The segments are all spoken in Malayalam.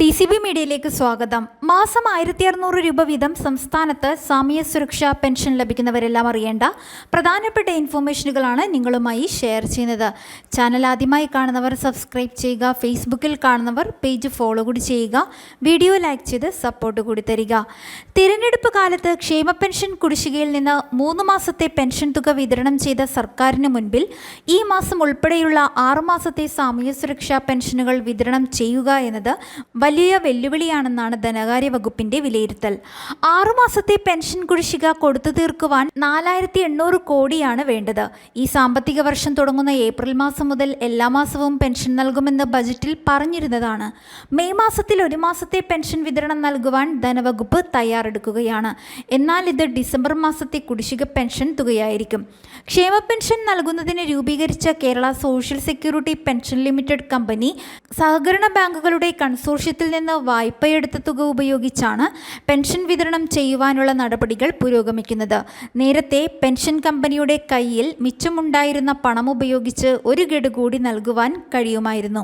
ഡി സി ബി മീഡിയയിലേക്ക് സ്വാഗതം. മാസം ആയിരത്തി അറുന്നൂറ് രൂപ വീതം സംസ്ഥാനത്ത് സാമൂഹ്യ സുരക്ഷാ പെൻഷൻ ലഭിക്കുന്നവരെല്ലാം അറിയേണ്ട പ്രധാനപ്പെട്ട ഇൻഫോർമേഷനുകളാണ് നിങ്ങളുമായി ഷെയർ ചെയ്യുന്നത്. ചാനൽ ആദ്യമായി കാണുന്നവർ സബ്സ്ക്രൈബ് ചെയ്യുക ഫേസ്ബുക്കിൽ കാണുന്നവർ പേജ് ഫോളോ കൂടി ചെയ്യുക വീഡിയോ ലൈക്ക് ചെയ്ത് സപ്പോർട്ട് കൂടി തരിക. തിരഞ്ഞെടുപ്പ് കാലത്ത് ക്ഷേമ പെൻഷൻ കുടിശ്ശികയിൽ നിന്ന് മൂന്ന് മാസത്തെ പെൻഷൻ തുക വിതരണം ചെയ്ത സർക്കാരിന് മുൻപിൽ ഈ മാസം ഉൾപ്പെടെയുള്ള ആറുമാസത്തെ സാമൂഹ്യ സുരക്ഷാ പെൻഷനുകൾ വിതരണം ചെയ്യുക എന്നത് വലിയ വെല്ലുവിളിയാണെന്നാണ് ധനകാര്യ വകുപ്പിന്റെ വിലയിരുത്തൽ. ആറുമാസത്തെ പെൻഷൻ കുടിശ്ശിക കൊടുത്തു തീർക്കുവാൻ നാലായിരത്തി എണ്ണൂറ് കോടിയാണ് വേണ്ടത്. ഈ സാമ്പത്തിക വർഷം തുടങ്ങുന്ന ഏപ്രിൽ മാസം മുതൽ എല്ലാ മാസവും പെൻഷൻ നൽകുമെന്ന് ബജറ്റിൽ പറഞ്ഞിരുന്നതാണ്. മെയ് മാസത്തിൽ ഒരു മാസത്തെ പെൻഷൻ വിതരണം നൽകുവാൻ ധനവകുപ്പ് തയ്യാറെടുക്കുകയാണ്. എന്നാൽ ഇത് ഡിസംബർ മാസത്തെ കുടിശ്ശിക പെൻഷൻ തുകയായിരിക്കും. ക്ഷേമ പെൻഷൻ നൽകുന്നതിന് രൂപീകരിച്ച Kerala social security pension limited company സഹകരണ ബാങ്കുകളുടെ കൺസോർഷ്യത്തിൽ നിന്ന് വായ്പയെടുത്ത തുക ഉപയോഗിച്ചാണ് പെൻഷൻ വിതരണം ചെയ്യുവാനുള്ള നടപടികൾ പുരോഗമിക്കുന്നത്. നേരത്തെ പെൻഷൻ കമ്പനിയുടെ കയ്യിൽ മിച്ചമുണ്ടായിരുന്ന പണം ഉപയോഗിച്ച് ഒരു ഗഡു കൂടി നൽകുവാൻ കഴിയുമായിരുന്നു.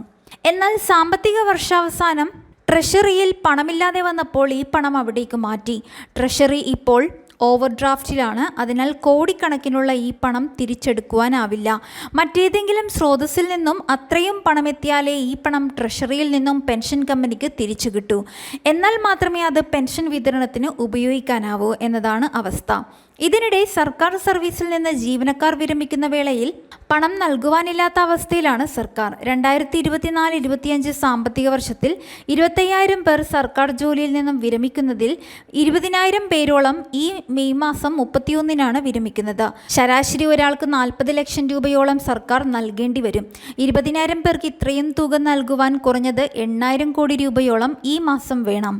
എന്നാൽ സാമ്പത്തിക വർഷാവസാനം ട്രഷറിയിൽ പണമില്ലാതെ വന്നപ്പോൾ ഈ പണം അവിടേക്ക് മാറ്റി. ട്രഷറി ഇപ്പോൾ ഓവർ ഡ്രാഫ്റ്റിലാണ് അതിനാൽ കോടിക്കണക്കിനുള്ള ഈ പണം തിരിച്ചെടുക്കുവാനാവില്ല. മറ്റേതെങ്കിലും സ്രോതസ്സിൽ നിന്നും അത്രയും പണമെത്തിയാലേ ഈ പണം ട്രഷറിയിൽ നിന്നും പെൻഷൻ കമ്പനിക്ക് തിരിച്ചു കിട്ടൂ. എന്നാൽ മാത്രമേ അത് പെൻഷൻ വിതരണത്തിന് ഉപയോഗിക്കാനാവൂ എന്നതാണ് അവസ്ഥ. ഇതിനിടെ സർക്കാർ സർവീസിൽ നിന്ന് ജീവനക്കാർ വിരമിക്കുന്ന വേളയിൽ പണം നൽകുവാനില്ലാത്ത അവസ്ഥയിലാണ് സർക്കാർ. രണ്ടായിരത്തി ഇരുപത്തിനാല് ഇരുപത്തിയഞ്ച് സാമ്പത്തിക വർഷത്തിൽ ഇരുപത്തയ്യായിരം പേർ സർക്കാർ ജോലിയിൽ നിന്നും വിരമിക്കുന്നതിൽ ഇരുപതിനായിരം പേരോളം ഈ മെയ് മാസം മുപ്പത്തിയൊന്നിനാണ് വിരമിക്കുന്നത്. ശരാശരി ഒരാൾക്ക് നാൽപ്പത് ലക്ഷം രൂപയോളം സർക്കാർ നൽകേണ്ടി വരും. ഇരുപതിനായിരം പേർക്ക് ഇത്രയും തുക നൽകുവാൻ കുറഞ്ഞത് എണ്ണായിരം കോടി രൂപയോളം ഈ മാസം വേണം.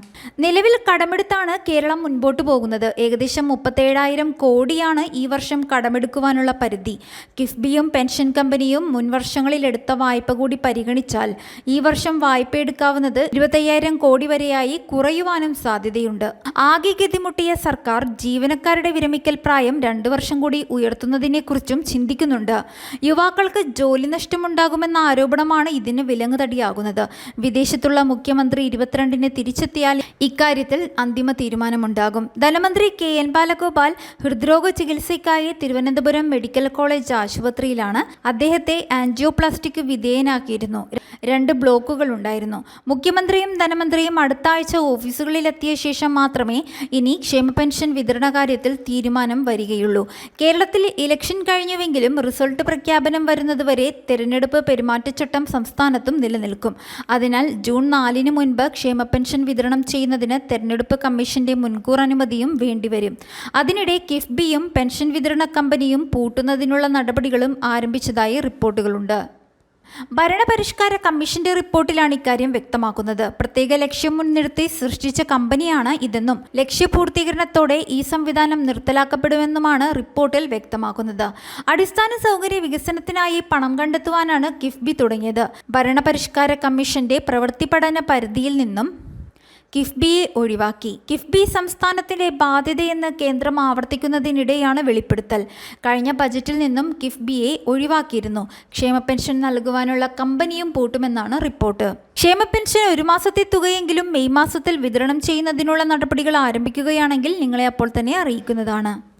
നിലവിൽ കടമെടുത്താണ് കേരളം മുൻപോട്ട് പോകുന്നത്. ഏകദേശം മുപ്പത്തേഴായിരം കോടിയാണ് ഈ വർഷം കടമെടുക്കുവാനുള്ള പരിധി. കിഫ്ബിയും പെൻഷൻ കമ്പനിയും മുൻവർഷങ്ങളിൽ എടുത്ത വായ്പ കൂടി പരിഗണിച്ചാൽ ഈ വർഷം വായ്പ എടുക്കാവുന്നത് ഇരുപത്തയ്യായിരം കോടി വരെയായി കുറയുവാനും സാധ്യതയുണ്ട്. ആകെ ഗതിമുട്ടിയ സർക്കാർ ജീവനക്കാരുടെ വിരമിക്കൽ പ്രായം രണ്ടു വർഷം കൂടി ഉയർത്തുന്നതിനെക്കുറിച്ചും ചിന്തിക്കുന്നുണ്ട്. യുവാക്കൾക്ക് ജോലി നഷ്ടമുണ്ടാകുമെന്ന ആരോപണമാണ് ഇതിന് വിലങ്ങുതടിയാകുന്നത്. വിദേശത്തുള്ള മുഖ്യമന്ത്രി ഇരുപത്തിരണ്ടിന് തിരിച്ചെത്തിയാൽ ഇക്കാര്യത്തിൽ അന്തിമ തീരുമാനമുണ്ടാകും. ധനമന്ത്രി കെ എൻ ബാലഗോപാൽ ഹൃദ്രോഗ ചികിത്സയ്ക്കായി തിരുവനന്തപുരം മെഡിക്കൽ കോളേജ് ആശുപത്രിയിലാണ്. അദ്ദേഹത്തെ ആൻജിയോപ്ലാസ്റ്റിക് വിധേയനാക്കിയിരുന്നു. രണ്ട് ബ്ലോക്കുകൾ ഉണ്ടായിരുന്നു. മുഖ്യമന്ത്രിയും ധനമന്ത്രിയും അടുത്ത ആഴ്ച ഓഫീസുകളിലെത്തിയ ശേഷം മാത്രമേ ഇനി ക്ഷേമ പെൻഷൻ വിതരണ കാര്യത്തിൽ തീരുമാനം വരികയുള്ളൂ. കേരളത്തിൽ ഇലക്ഷൻ കഴിഞ്ഞുവെങ്കിലും റിസൾട്ട് പ്രഖ്യാപനം വരുന്നതുവരെ തെരഞ്ഞെടുപ്പ് പെരുമാറ്റച്ചട്ടം സംസ്ഥാനത്തും നിലനിൽക്കും. അതിനാൽ ജൂൺ നാലിന് മുൻപ് ക്ഷേമ പെൻഷൻ വിതരണം ചെയ്യുന്നതിന് തെരഞ്ഞെടുപ്പ് കമ്മീഷന്റെ മുൻകൂർ അനുമതിയും വേണ്ടിവരും. അതിനിടെ കിഫ്ബിയും പെൻഷൻ വിതരണ കമ്പനിയും പൂട്ടുന്നതിനുള്ള നടപടികളും ആരംഭിച്ചതായി റിപ്പോർട്ടുകളുണ്ട്. ഭരണപരിഷ്കാര കമ്മീഷന്റെ റിപ്പോർട്ടിലാണ് ഇക്കാര്യം വ്യക്തമാക്കുന്നത്. പ്രത്യേക ലക്ഷ്യം മുൻനിർത്തി സൃഷ്ടിച്ച കമ്പനിയാണ് ഇതെന്നും ലക്ഷ്യപൂർത്തീകരണത്തോടെ ഈ സംവിധാനം നിർത്തലാക്കപ്പെടുമെന്നുമാണ് റിപ്പോർട്ടിൽ വ്യക്തമാക്കുന്നത്. അടിസ്ഥാന സൗകര്യ വികസനത്തിനായി പണം കണ്ടെത്തുവാനാണ് കിഫ്ബി തുടങ്ങിയത്. ഭരണപരിഷ്കാര കമ്മീഷന്റെ പ്രവൃത്തി പഠന പരിധിയിൽ നിന്നും കിഫ്ബിയെ ഒഴിവാക്കി. കിഫ്ബി സംസ്ഥാനത്തിന്റെ ബാധ്യതയെന്ന് കേന്ദ്രം ആവർത്തിക്കുന്നതിനിടെയാണ് വെളിപ്പെടുത്തൽ. കഴിഞ്ഞ ബജറ്റിൽ നിന്നും കിഫ്ബിയെ ഒഴിവാക്കിയിരുന്നു. ക്ഷേമ പെൻഷൻ നൽകുവാനുള്ള കമ്പനിയും പൂട്ടുമെന്നാണ് റിപ്പോർട്ട്. ക്ഷേമ പെൻഷൻ ഒരു മാസത്തെ തുകയെങ്കിലും മെയ് മാസത്തിൽ വിതരണം ചെയ്യുന്നതിനുള്ള നടപടികൾ ആരംഭിക്കുകയാണെങ്കിൽ നിങ്ങളെ അപ്പോൾ തന്നെ അറിയിക്കുന്നതാണ്.